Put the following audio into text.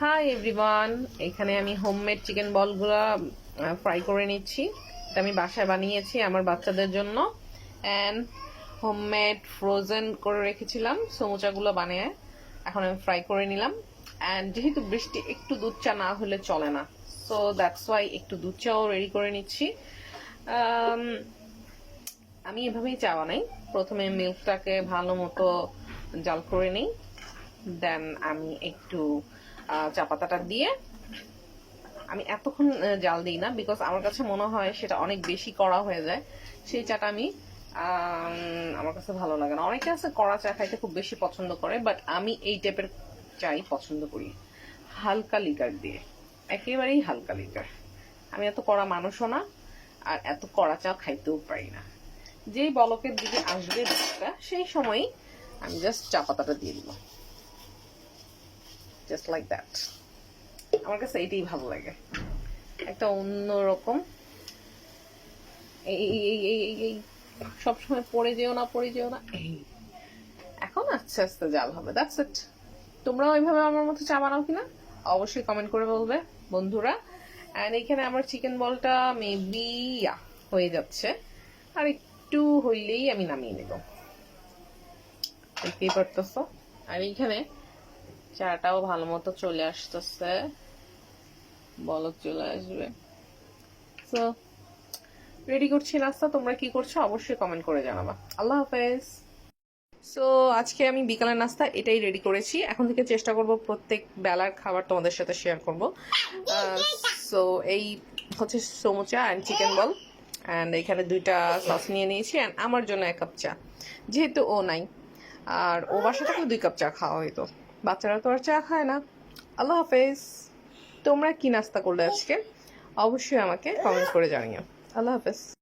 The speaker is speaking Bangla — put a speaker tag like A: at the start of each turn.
A: হাই এভরিওয়ান এখানে আমি হোমমেড চিকেন বলগুলো ফ্রাই করে নিচ্ছি। এটা আমি বাসায় বানিয়েছি আমার বাচ্চাদের জন্য। অ্যান্ড হোমমেড ফ্রোজেন করে রেখেছিলাম সমুচাগুলো বানিয়ে। এখন আমি ফ্রাই করে নিলাম। অ্যান্ড যেহেতু বৃষ্টি একটু দুধ চা না হলে চলে না। সো দ্যাটস ওয়াই একটু দুধ চাও রেডি করে নিচ্ছি। Um, আমি এভাবেই চা বানাই। প্রথমে মিল্কটাকে ভালো মতো জাল করে নিই। দেন আমি একটু চা পাতাটা দিয়ে আমি এতক্ষণ জাল দিই না বিকজ আমার কাছে মনে হয় সেটা অনেক বেশি কড়া হয়ে যায়। সেই চাটা আমি আমার কাছে ভালো লাগে না। অনেকে আছে কড়া চা খাইতে খুব বেশি পছন্দ করে বাট আমি এই টাইপের চাই পছন্দ করি। হালকা লিকার দিয়ে। একেবারেই হালকা লিকার আমি এত কড়া মানুষও না, আর এত কড়া চা খাইতেও পারি না। যেই বলকের দিকে আসবে সেই সময়ই আমি জাস্ট চা পাতাটা দিয়ে দিব। জাস্ট লাইক দ্যাট আমার কাছে এইটাই ভালো লাগে। একটা অন্যরকম। এই এই এই এই সবসময় পড়ে যেও না, পড়ে যেও না, এই। এখন আস্তে আস্তে জাল হবে দ্যাটস ইট তোমরাও ওইভাবে আমার মতো চা বানাও কিনা? অবশ্যই কমেন্ট করে বলবে, বন্ধুরা। অ্যান্ড এখানে আমার চিকেন বলটা মেবি হয়ে যাচ্ছে। আর একটু হইলেই আমি নামিয়ে নেব। দেখতেই পারতেছো? আর এইখানে চাটাও ভালো মতো চলে আসতেছে। বলক চলে আসবে। সো রেডি করছি নাস্তা? তোমরা কি করছ? অবশ্যই কমেন্ট করে জানাবা। আল্লাহ হাফেজ। সো আজকে আমি বিকালের নাস্তা এটাই রেডি করেছি। এখন থেকে চেষ্টা করব প্রত্যেক বেলার খাবার তোমাদের সাথে শেয়ার করব। সো এই হচ্ছে সমুচা অ্যান্ড চিকেন বল অ্যান্ড এখানে দুইটা সস নিয়ে নিয়েছি। অ্যান্ড আমার জন্য এক কাপ চা। যেহেতু ও নাই। আর ও বাসা দুই কাপ চা খাওয়া হইতো। বাচ্চারা তো আর চা খায় না। আল্লাহ হাফেজ। তোমরা কি নাস্তা করলে আজকে? অবশ্যই আমাকে কমেন্ট করে জানিও। আল্লাহ হাফেজ।